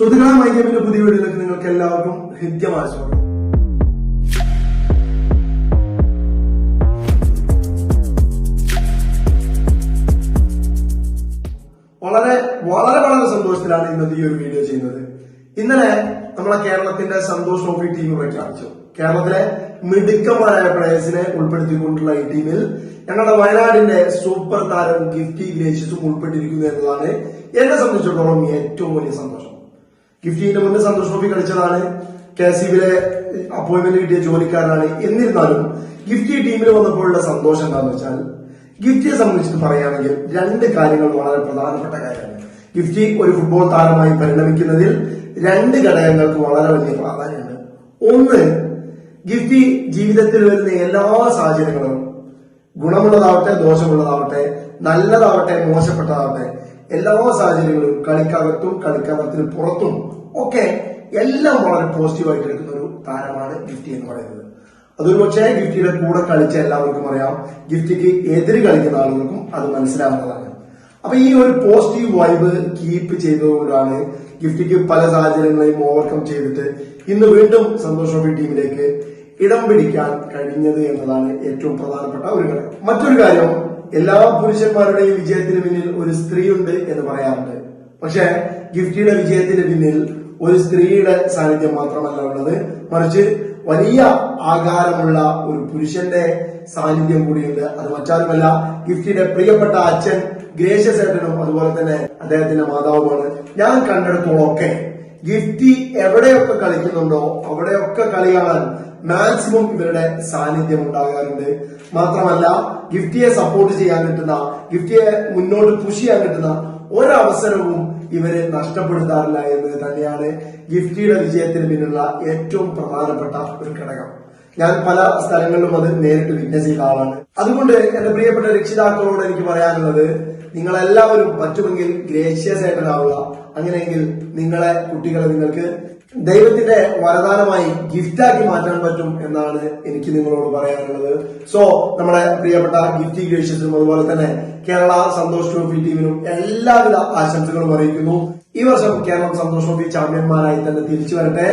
സുഹൃത്തുക്കളെ മൈഗേമിന്റെ പുതിയ വീഡിയോയിലേക്ക് നിങ്ങൾക്ക് എല്ലാവർക്കും ഹൃദ്യമായ സ്വാഗതം. വളരെ വളരെ വളരെ സന്തോഷത്തിലാണ് ഇന്നത്തെ ഈ ഒരു വീഡിയോ ചെയ്യുന്നത്. ഇന്നലെ നമ്മളെ കേരളത്തിന്റെ സന്തോഷ് ട്രോഫി ടീം പ്രഖ്യാപിച്ചു കേരളത്തിലെ മിടുക്കന്മാരായ പ്ലേയേഴ്സിനെ ഉൾപ്പെടുത്തിക്കൊണ്ടുള്ള ഈ ടീമിൽ ഞങ്ങളുടെ വയനാടിന്റെ സൂപ്പർ താരം ഗിഫ്റ്റി ഗ്രേഷ്യസും ഉൾപ്പെട്ടിരിക്കുന്നു എന്നതാണ് എന്നെ സംബന്ധിച്ചിടത്തോളം ഏറ്റവും വലിയ സന്തോഷം. ഗിഫ്റ്റിന്റെ മുന്നേ സന്തോഷ് ട്രോഫി കളിച്ചതാണ്. കെ ബിയിലെ അപ്പോയിന്റ്മെന്റ് കിട്ടിയ ജോലിക്കാരനാണ്. എന്നിരുന്നാലും ഗിഫ്റ്റി ടീമിൽ വന്നപ്പോഴുള്ള സന്തോഷം എന്താണെന്ന് വെച്ചാൽ ഗിഫ്റ്റിയെ സംബന്ധിച്ച് പറയുകയാണെങ്കിൽ രണ്ട് കാര്യങ്ങൾ വളരെ പ്രധാനപ്പെട്ട കാര്യമാണ്. ഗിഫ്റ്റി ഒരു ഫുട്ബോൾ താരമായി പരിണമിക്കുന്നതിൽ രണ്ട് ഘടകങ്ങൾക്ക് വളരെ വലിയ പ്രാധാന്യമുണ്ട്. ഒന്ന് ഗിഫ്റ്റി ജീവിതത്തിൽ വരുന്ന എല്ലാ സാഹചര്യങ്ങളും ഗുണമുള്ളതാവട്ടെ ദോഷമുള്ളതാവട്ടെ നല്ലതാവട്ടെ മോശപ്പെട്ടതാവട്ടെ എല്ലാ സാഹചര്യങ്ങളും കളിക്കകത്തും കളിക്കകത്തിന് പുറത്തും ഒക്കെ എല്ലാം വളരെ പോസിറ്റീവായിട്ട് എടുക്കുന്ന ഒരു താരമാണ് ഗിഫ്റ്റി എന്ന് പറയുന്നത്. അതൊരു പക്ഷേ ഗിഫ്റ്റിയുടെ കൂടെ കളിച്ച എല്ലാവർക്കും അറിയാം. ഗിഫ്റ്റിക്ക് എതിര് കളിക്കുന്ന ആളുകൾക്കും അത് മനസ്സിലാവുന്നതാണ്. അപ്പൊ ഈ ഒരു പോസിറ്റീവ് വൈബ് കീപ്പ് ചെയ്തതുകൊണ്ടാണ് ഗിഫ്റ്റിക്ക് പല സാഹചര്യങ്ങളെയും ഓവർകം ചെയ്തിട്ട് ഇന്ന് വീണ്ടും സന്തോഷ് ട്രോഫി ടീമിലേക്ക് ഇടം പിടിക്കാൻ കഴിഞ്ഞത് എന്നതാണ് ഏറ്റവും പ്രധാനപ്പെട്ട ഒരു കാര്യം മറ്റൊരു കാര്യം എല്ലാ പുരുഷന്മാരുടെയും വിജയത്തിന് പിന്നിൽ ഒരു സ്ത്രീയുണ്ട് എന്ന് പറയാറുണ്ട്. പക്ഷെ ഗിഫ്റ്റിയുടെ വിജയത്തിന് പിന്നിൽ ഒരു സ്ത്രീയുടെ സാന്നിധ്യം മാത്രമല്ല ഉള്ളത്. മറിച്ച് വലിയ ആകാരമുള്ള ഒരു പുരുഷന്റെ സാന്നിധ്യം കൂടിയുണ്ട്. അത് മറ്റാരുമല്ല ഗിഫ്റ്റിയുടെ പ്രിയപ്പെട്ട അച്ഛൻ ഗ്രേഷ്യസേട്ടനും അതുപോലെ തന്നെ അദ്ദേഹത്തിന്റെ മാതാവുമാണ്. ഞാൻ കണ്ടെടുത്തോളൊക്കെ ഗിഫ്റ്റി എവിടെയൊക്കെ കളിക്കുന്നുണ്ടോ അവിടെയൊക്കെ കളി കാണാൻ മാക്സിമം ഇവരുടെ സാന്നിധ്യം ഉണ്ടാകാറുണ്ട്. മാത്രമല്ല ഗിഫ്റ്റിയെ സപ്പോർട്ട് ചെയ്യാൻ കിട്ടുന്ന ഗിഫ്റ്റിയെ മുന്നോട്ട് പുഷ് ചെയ്യാൻ കിട്ടുന്ന ഒരവസരവും ഇവർ നഷ്ടപ്പെടുത്താറില്ല എന്ന് തന്നെയാണ് ഗിഫ്റ്റിയുടെ വിജയത്തിന് പിന്നിലുള്ള ഏറ്റവും പ്രധാനപ്പെട്ട ഒരു ഘടകം. ഞാൻ പല സ്ഥലങ്ങളിലും അത് നേരിട്ട് വിറ്റ്നസ് ചെയ്ത ആളാണ്. അതുകൊണ്ട് എന്റെ പ്രിയപ്പെട്ട രക്ഷിതാക്കളോട് എനിക്ക് പറയാനുള്ളത് നിങ്ങളെല്ലാവരും പറ്റുമെങ്കിൽ ഗ്രേഷ്യസ് ആയിട്ടാവുക അങ്ങനെയെങ്കിൽ നിങ്ങളെ കുട്ടികളെ നിങ്ങൾക്ക് ദൈവത്തിന്റെ വരദാനമായി ഗിഫ്റ്റാക്കി മാറ്റാൻ പറ്റും എന്നാണ് എനിക്ക് നിങ്ങളോട് പറയാനുള്ളത്. സോ നമ്മുടെ പ്രിയപ്പെട്ട ഗിഫ്റ്റി ഗ്രേഷ്യസിനും അതുപോലെ തന്നെ കേരള സന്തോഷ് ട്രോഫി ടീമിനും എല്ലാവിധ ആശംസകളും അറിയിക്കുന്നു. ഈ വർഷം കേരളം സന്തോഷ് ട്രോഫി ചാമ്പ്യന്മാരായി തന്നെ തിരിച്ചു വരട്ടെ.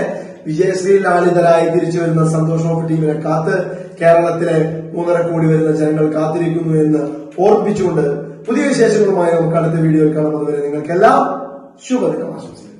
വിജയശ്രീ ലാളിതരായി തിരിച്ചു വരുന്ന സന്തോഷ് ട്രോഫി ടീമിനെ കാത്ത് കേരളത്തിലെ മൂന്നര കോടി വരുന്ന ജനങ്ങൾ കാത്തിരിക്കുന്നു എന്ന് ഓർപ്പിച്ചുകൊണ്ട് പുതിയ വിശേഷങ്ങളുമായി നമുക്ക് അടുത്ത വീഡിയോയിൽ വരെ നിങ്ങൾക്കെല്ലാം 主が出た場所です。